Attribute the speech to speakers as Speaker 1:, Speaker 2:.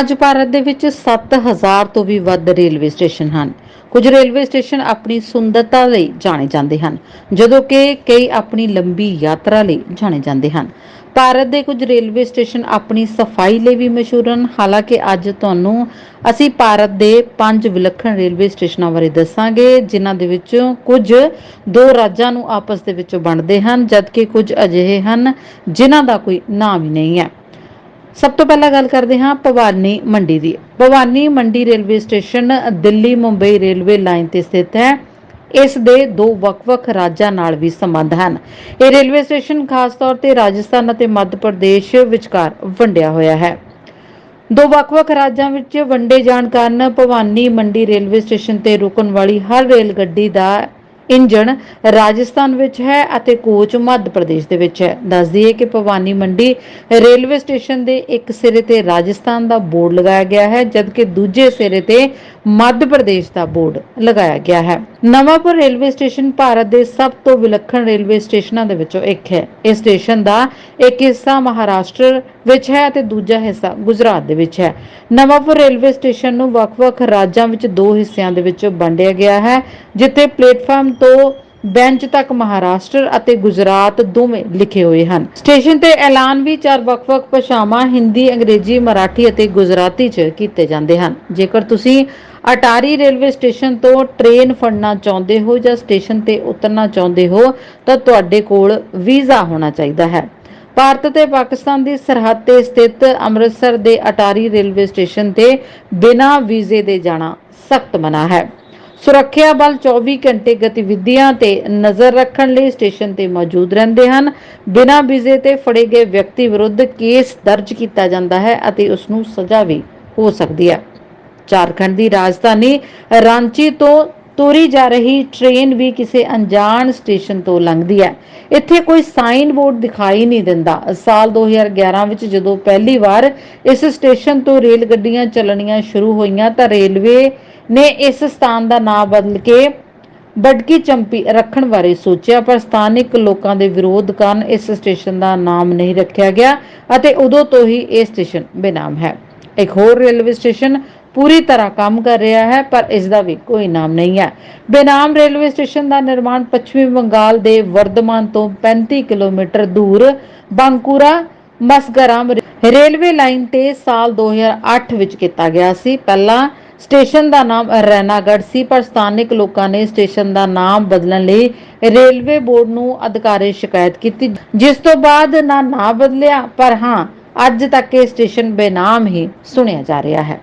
Speaker 1: ਅੱਜ ਭਾਰਤ ਦੇ ਵਿੱਚ 7000 ਤੋਂ ਵੀ ਵੱਧ ਰੇਲਵੇ ਸਟੇਸ਼ਨ ਹਨ। ਕੁਝ ਰੇਲਵੇ ਸਟੇਸ਼ਨ ਆਪਣੀ ਸੁੰਦਰਤਾ ਲਈ ਜਾਣੇ ਜਾਂਦੇ ਹਨ, ਜਦੋਂ ਕਿ ਕਈ ਆਪਣੀ ਲੰਬੀ ਯਾਤਰਾ ਲਈ ਜਾਣੇ ਜਾਂਦੇ ਹਨ। ਭਾਰਤ ਦੇ ਕੁਝ ਰੇਲਵੇ ਸਟੇਸ਼ਨ ਆਪਣੀ ਸਫ਼ਾਈ ਲਈ ਵੀ ਮਸ਼ਹੂਰ ਹਨ। ਹਾਲਾਂਕਿ ਅੱਜ ਤੁਹਾਨੂੰ ਅਸੀਂ ਭਾਰਤ ਦੇ ਪੰਜ ਵਿਲੱਖਣ ਰੇਲਵੇ ਸਟੇਸ਼ਨਾਂ ਬਾਰੇ ਦੱਸਾਂਗੇ, ਜਿਨ੍ਹਾਂ ਦੇ ਵਿੱਚੋਂ ਕੁਝ ਦੋ ਰਾਜਾਂ ਨੂੰ ਆਪਸ ਦੇ ਵਿੱਚ ਵੰਡਦੇ ਹਨ, ਜਦਕਿ ਕੁਝ ਅਜਿਹੇ ਹਨ ਜਿਨ੍ਹਾਂ ਦਾ ਕੋਈ ਨਾਮ ਹੀ ਨਹੀਂ ਹੈ। ਸਭ ਤੋਂ ਪਹਿਲਾਂ ਗੱਲ ਕਰਦੇ ਹਾਂ ਭਵਾਨੀ ਮੰਡੀ ਦੀ। Bhawani Mandi railway station Delhi Mumbai railway line ਤੇ ਸਥਿਤ ਹੈ। ਇਸ ਦੇ ਦੋ ਵੱਖ-ਵੱਖ ਰਾਜਾਂ ਨਾਲ ਵੀ ਸੰਬੰਧ ਹਨ। ਇਹ ਰੇਲਵੇ ਸਟੇਸ਼ਨ ਖਾਸ ਤੌਰ ਤੇ ਰਾਜਸਥਾਨ ਅਤੇ ਮੱਧ ਪ੍ਰਦੇਸ਼ ਵਿਚਕਾਰ ਵੰਡਿਆ ਹੋਇਆ ਹੈ। ਦੋ ਵੱਖ-ਵੱਖ ਰਾਜਾਂ ਵਿੱਚ ਵੰਡੇ ਜਾਣ ਕਾਰਨ ਭਵਾਨੀ ਮੰਡੀ ਰੇਲਵੇ ਸਟੇਸ਼ਨ ਤੇ ਰੁਕਣ ਵਾਲੀ ਹਰ ਰੇਲ ਗੱਡੀ ਦਾ ਇੰਜਣ ਰਾਜਸਥਾਨ ਵਿੱਚ ਹੈ ਅਤੇ ਕੋਚ ਮੱਧ ਪ੍ਰਦੇਸ਼ ਦੇ ਵਿੱਚ ਹੈ। ਦੱਸ ਦਈਏ ਕਿ ਭਵਾਨੀ ਮੰਡੀ ਰੇਲਵੇ ਸਟੇਸ਼ਨ ਦੇ ਇੱਕ ਸਿਰੇ ਤੇ ਰਾਜਸਥਾਨ ਦਾ ਬੋਰਡ ਲਗਾਇਆ ਗਿਆ ਹੈ, ਜਦਕਿ ਦੂਜੇ ਸਿਰੇ ਤੇ ਮੱਧ ਪ੍ਰਦੇਸ਼ ਦਾ ਬੋਰਡ ਲਗਾਇਆ ਗਿਆ ਹੈ। ਨਵਾਂਪੁਰ ਰੇਲਵੇ ਸਟੇਸ਼ਨ ਭਾਰਤ ਦੇ ਸਭ ਤੋਂ ਵਿਲੱਖਣ ਰੇਲਵੇ ਸਟੇਸ਼ਨਾਂ ਦੇ ਵਿੱਚੋਂ ਇੱਕ ਹੈ। ਇਸ ਸਟੇਸ਼ਨ ਦਾ ਇੱਕ ਹਿੱਸਾ ਮਹਾਰਾਸ਼ਟਰ ਵਿੱਚ ਹੈ ਅਤੇ ਦੂਜਾ ਹਿੱਸਾ ਗੁਜਰਾਤ ਦੇ ਵਿੱਚ ਹੈ। ਨਵਾਂਪੁਰ ਰੇਲਵੇ ਸਟੇਸ਼ਨ ਨੂੰ ਵੱਖ-ਵੱਖ ਰਾਜਾਂ ਵਿੱਚ ਦੋ ਹਿੱਸਿਆਂ ਦੇ ਵਿੱਚ ਵੰਡਿਆ ਗਿਆ ਹੈ, ਜਿੱਥੇ ਪਲੇਟਫਾਰਮ ਤੋਂ ਬੈਂਚ ਤੱਕ ਮਹਾਰਾਸ਼ਟਰ ਅਤੇ ਗੁਜਰਾਤ ਦੋਵੇਂ ਲਿਖੇ ਹੋਏ ਹਨ। ਸਟੇਸ਼ਨ ਤੇ ਐਲਾਨ ਵੀ ਚਾਰ ਵੱਖ-ਵੱਖ ਭਾਸ਼ਾਵਾਂ, ਹਿੰਦੀ, ਅੰਗਰੇਜ਼ੀ, ਮਰਾਠੀ ਅਤੇ ਗੁਜਰਾਤੀ 'ਚ ਕੀਤੇ ਜਾਂਦੇ ਹਨ। ਜੇਕਰ ਤੁਸੀਂ ਅਟਾਰੀ ਰੇਲਵੇ ਸਟੇਸ਼ਨ ਤੋਂ ਟ੍ਰੇਨ ਫੜਨਾ ਚਾਹੁੰਦੇ ਹੋ ਜਾਂ ਸਟੇਸ਼ਨ ਤੇ ਉਤਰਨਾ ਚਾਹੁੰਦੇ ਹੋ, ਤਾਂ ਤੁਹਾਡੇ ਕੋਲ ਵੀਜ਼ਾ ਹੋਣਾ ਚਾਹੀਦਾ ਹੈ। ਭਾਰਤ ਤੇ ਪਾਕਿਸਤਾਨ ਦੀ ਸਰਹੱਦ ਤੇ ਸਥਿਤ ਅੰਮ੍ਰਿਤਸਰ ਦੇ ਅਟਾਰੀ ਰੇਲਵੇ ਸਟੇਸ਼ਨ ਤੇ ਬਿਨਾਂ ਵੀਜ਼ੇ ਦੇ ਜਾਣਾ ਸਖਤ ਮਨਾ ਹੈ। ਸੁਰੱਖਿਆ ਬਲ 24 ਘੰਟੇ ਗਤੀਵਿਧੀਆਂ ਤੇ ਨਜ਼ਰ ਰੱਖਣ ਲਈ ਸਟੇਸ਼ਨ ਤੇ ਮੌਜੂਦ ਰਹਿੰਦੇ ਹਨ। ਬਿਨਾਂ ਵੀਜ਼ੇ ਤੇ ਫੜੇ ਗਏ ਵਿਅਕਤੀ ਵਿਰੁੱਧ ਕੇਸ ਦਰਜ ਕੀਤਾ ਜਾਂਦਾ ਹੈ ਅਤੇ ਉਸ ਨੂੰ ਸਜ਼ਾ ਵੀ ਹੋ ਸਕਦੀ ਹੈ। ਝਾਰਖੰਡ ਦੀ ਰਾਜਧਾਨੀ ਰਾਂਚੀ ਤੋਂ ਤੋਰੀ ਜਾ ਰਹੀ ਟ੍ਰੇਨ ਵੀ ਕਿਸੇ ਅਣਜਾਣ ਸਟੇਸ਼ਨ ਤੋਂ ਲੰਘਦੀ ਹੈ। ਇੱਥੇ ਕੋਈ ਸਾਈਨ ਬੋਰਡ ਦਿਖਾਈ ਨਹੀਂ ਦਿੰਦਾ। ਸਾਲ 2011 ਵਿੱਚ ਜਦੋਂ ਪਹਿਲੀ ਵਾਰ ਇਸ ਸਟੇਸ਼ਨ ਤੋਂ ਰੇਲ ਗੱਡੀਆਂ ਚੱਲਣੀਆਂ ਸ਼ੁਰੂ ਹੋਈਆਂ ਤਾਂ ਰੇਲਵੇ ਨੇ ਇਸ ਸਥਾਨ ਦਾ ਨਾਮ ਬਦਲ ਕੇ ਬਡਕੀ ਚੰਪੀ ਰੱਖਣ ਬਾਰੇ ਸੋਚਿਆ, ਪਰ ਸਥਾਨਿਕ ਲੋਕਾਂ ਦੇ ਵਿਰੋਧ ਕਾਰਨ ਇਸ ਸਟੇਸ਼ਨ ਦਾ ਨਾਮ ਨਹੀਂ ਰੱਖਿਆ ਗਿਆ ਅਤੇ ਉਦੋਂ ਤੋਂ ਹੀ ਇਹ ਸਟੇਸ਼ਨ ਬੇਨਾਮ ਹੈ। ਇੱਕ ਹੋਰ ਰੇਲਵੇ ਸਟੇਸ਼ਨ ਪੂਰੀ ਤਰ੍ਹਾਂ ਕੰਮ ਕਰ ਰਿਹਾ ਹੈ, ਪਰ ਇਸ ਦਾ ਵੀ ਕੋਈ ਨਾਮ ਨਹੀਂ ਹੈ। ਬੇਨਾਮ ਰੇਲਵੇ ਸਟੇਸ਼ਨ ਦਾ ਨਿਰਮਾਣ ਪੱਛਮੀ ਬੰਗਾਲ ਦੇ ਵਰਧਮਾਨ ਤੋਂ 35 ਕਿਲੋਮੀਟਰ ਦੂਰ ਬਾਂਕੂਰਾ, ਮਸਗਰਾਮ ਰੇਲਵੇ ਲਾਈਨ ਤੇ ਸਾਲ 2008 ਵਿੱਚ ਕੀਤਾ ਗਿਆ ਸੀ। ਪਹਿਲਾਂ ਸਟੇਸ਼ਨ ਦਾ ਨਾਮ ਰੈਨਾਗੜ ਸੀ, ਪਰ ਸਥਾਨਕ ਲੋਕਾਂ ਨੇ ਸਟੇਸ਼ਨ ਦਾ ਨਾਮ ਬਦਲਣ ਲਈ ਰੇਲਵੇ ਬੋਰਡ ਨੂੰ ਅਧਿਕਾਰੀ ਸ਼ਿਕਾਇਤ ਕੀਤੀ, ਜਿਸ ਤੋਂ ਬਾਅਦ ਨਾ ਨਾਂ ਬਦਲਿਆ, ਪਰ ਹਾਂ, ਅੱਜ ਤੱਕ ਇਹ ਸਟੇਸ਼ਨ ਬੇਨਾਮ ਹੀ ਸੁਣਿਆ ਜਾ ਰਿਹਾ ਹੈ।